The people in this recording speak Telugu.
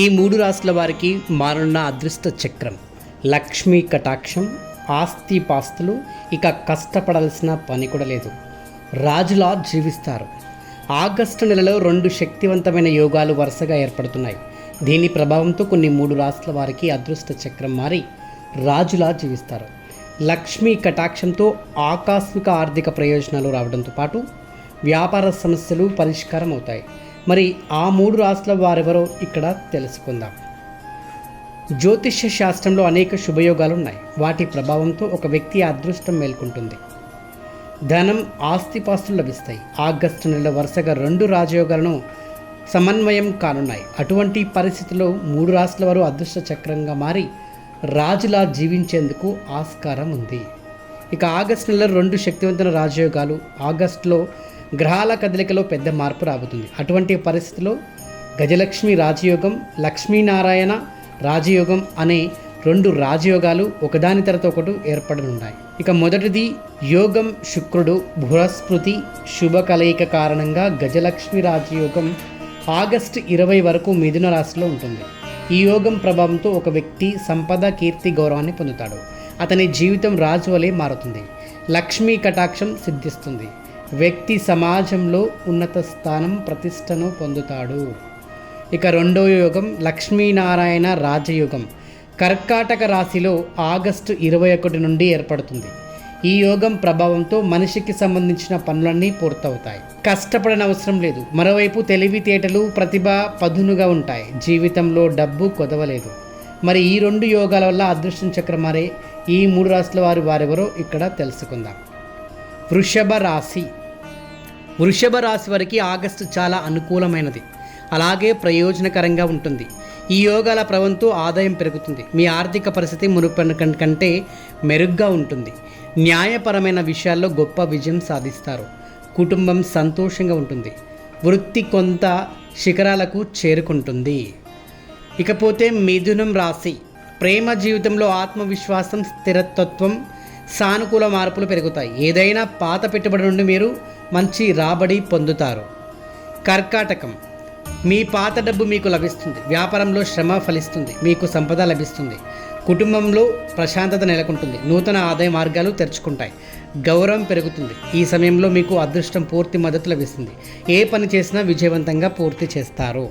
ఈ మూడు రాసుల వారికి మారున్న అదృష్ట చక్రం. లక్ష్మీ కటాక్షం ఆస్తి పాస్తులు ఇక కష్టపడాల్సిన పని కూడా లేదు. రాజులా జీవిస్తారు. ఆగస్టు నెలలో రెండు శక్తివంతమైన యోగాలు వరుసగా ఏర్పడుతున్నాయి. దీని ప్రభావంతో కొన్ని మూడు రాసుల వారికి అదృష్ట చక్రం మారి రాజులా జీవిస్తారు. లక్ష్మీ కటాక్షంతో ఆకస్మిక ఆర్థిక ప్రయోజనాలు రావడంతో పాటు వ్యాపార సమస్యలు పరిష్కారం అవుతాయి మరి ఆ మూడు రాసుల వారెవరో ఇక్కడ తెలుసుకుందాం. జ్యోతిష్య శాస్త్రంలో అనేక శుభయోగాలు ఉన్నాయి వాటి ప్రభావంతో ఒక వ్యక్తి అదృష్టం మేల్కొంటుంది. ధనం ఆస్తిపాస్తులు లభిస్తాయి. ఆగస్టు నెల వరుసగా రెండు రాజయోగాలను సమన్వయం కానున్నాయి. అటువంటి పరిస్థితుల్లో మూడు రాసుల వారు అదృష్ట చక్రంగా మారి రాజులా జీవించేందుకు ఆస్కారం ఉంది. ఇక ఆగస్టు నెలలో రెండు శక్తివంతమైన రాజయోగాలు. ఆగస్టులో గ్రహాల కదలికలో పెద్ద మార్పు రాబోతుంది. అటువంటి పరిస్థితిలో గజలక్ష్మి రాజయోగం లక్ష్మీనారాయణ రాజయోగం అనే రెండు రాజయోగాలు ఒకదాని తర్వాత ఒకటి ఏర్పడనున్నాయి. ఇక మొదటిది యోగం శుక్రుడు బృహస్పతి శుభ కలయిక కారణంగా గజలక్ష్మి రాజయోగం ఆగస్టు ఇరవై వరకు మిథున రాశిలో ఉంటుంది. ఈ యోగం ప్రభావంతో ఒక వ్యక్తి సంపద కీర్తి గౌరవాన్ని పొందుతాడు. అతని జీవితం రాజు వలె మారుతుంది. లక్ష్మీ కటాక్షం సిద్ధిస్తుంది. వ్యక్తి సమాజంలో ఉన్నత స్థానం ప్రతిష్టను పొందుతాడు. ఇక రెండో యోగం లక్ష్మీనారాయణ రాజయోగం. కర్కాటక రాశిలో ఆగస్టు ఇరవై ఒకటి నుండి ఏర్పడుతుంది. ఈ యోగం ప్రభావంతో మనిషికి సంబంధించిన పనులన్నీ పూర్తవుతాయి. కష్టపడని అవసరం లేదు. మరోవైపు తెలివితేటలు ప్రతిభ పదునుగా ఉంటాయి. జీవితంలో డబ్బు కొదవలేదు. మరి ఈ రెండు యోగాల వల్ల అదృష్టం చక్రం మారే ఈ మూడు రాశుల వారు వారెవరో ఇక్కడ తెలుసుకుందాం. వృషభ రాశి వృషభ రాశి వారికి ఆగస్టు చాలా అనుకూలమైనది. అలాగే ప్రయోజనకరంగా ఉంటుంది. ఈ యోగాల ప్రభావంతో ఆదాయం పెరుగుతుంది. మీ ఆర్థిక పరిస్థితి మునుపటి కంటే మెరుగ్గా ఉంటుంది. న్యాయపరమైన విషయాల్లో గొప్ప విజయం సాధిస్తారు. కుటుంబం సంతోషంగా ఉంటుంది. వృత్తి కొంత శిఖరాలకు చేరుకుంటుంది. ఇకపోతే మిథునం రాశి. ప్రేమ జీవితంలో ఆత్మవిశ్వాసం స్థిరత్వం సానుకూల మార్పులు పెరుగుతాయి. ఏదైనా పాత పెట్టుబడి నుండి మీరు మంచి రాబడి పొందుతారు. కర్కాటకం. మీ పాత డబ్బు మీకు లభిస్తుంది. వ్యాపారంలో శ్రమ ఫలిస్తుంది. మీకు సంపద లభిస్తుంది. కుటుంబంలో ప్రశాంతత నెలకొంటుంది. నూతన ఆదాయ మార్గాలు తెరుచుకుంటాయి. గౌరవం పెరుగుతుంది. ఈ సమయంలో మీకు అదృష్టం పూర్తి మద్దతు లభిస్తుంది. ఏ పని చేసినా విజయవంతంగా పూర్తి చేస్తారు.